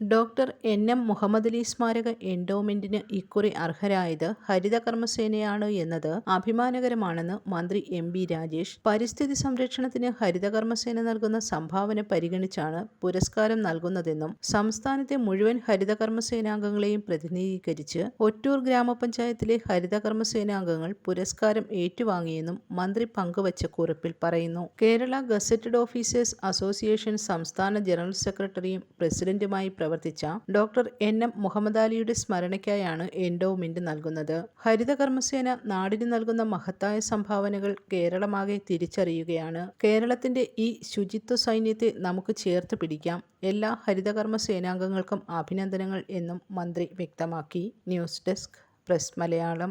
Doctor N M Muhammad Ali സ്മാരക എൻഡോമെന്റിന് ഇക്കുറി അർഹരായത് ഹരിത കർമ്മസേനയാണ് എന്നത് അഭിമാനകരമാണെന്ന് മന്ത്രി എം ബി രാജേഷ് പരിസ്ഥിതി സംരക്ഷണത്തിന് ഹരിത കർമ്മസേന നൽകുന്ന സംഭാവന പരിഗണിച്ചാണ് പുരസ്കാരം നൽകുന്നതെന്നും സംസ്ഥാനത്തെ മുഴുവൻ ഹരിത കർമ്മസേനാംഗങ്ങളെയും പ്രതിനിധീകരിച്ച് ഒറ്റൂർ ഗ്രാമപഞ്ചായത്തിലെ ഹരിത കർമ്മസേനാംഗങ്ങൾ പുരസ്കാരം ഏറ്റുവാങ്ങിയെന്നും മന്ത്രി പങ്കുവച്ച കുറിപ്പിൽ പറയുന്നു. കേരള ഗസറ്റഡ് ഓഫീസേഴ്സ് അസോസിയേഷൻ സംസ്ഥാന ജനറൽ സെക്രട്ടറിയും പ്രസിഡന്റുമായി പ്രവർത്തിച്ച ഡോക്ടർ എൻ എം മുഹമ്മദ് അലിയുടെ സ്മരണയ്ക്കായാണ് എൻഡോമെന്റ് നൽകുന്നത്. ഹരിത കർമ്മസേന നാടിന് നൽകുന്ന മഹത്തായ സംഭാവനകൾ കേരളമാകെ തിരിച്ചറിയുകയാണ്. കേരളത്തിന്റെ ഈ ശുചിത്വ സൈന്യത്തെ നമുക്ക് ചേർത്ത് പിടിക്കാം. എല്ലാ ഹരിതകർമ്മ സേനാംഗങ്ങൾക്കും അഭിനന്ദനങ്ങൾ എന്നും മന്ത്രി വ്യക്തമാക്കി. News desk press Malayalam.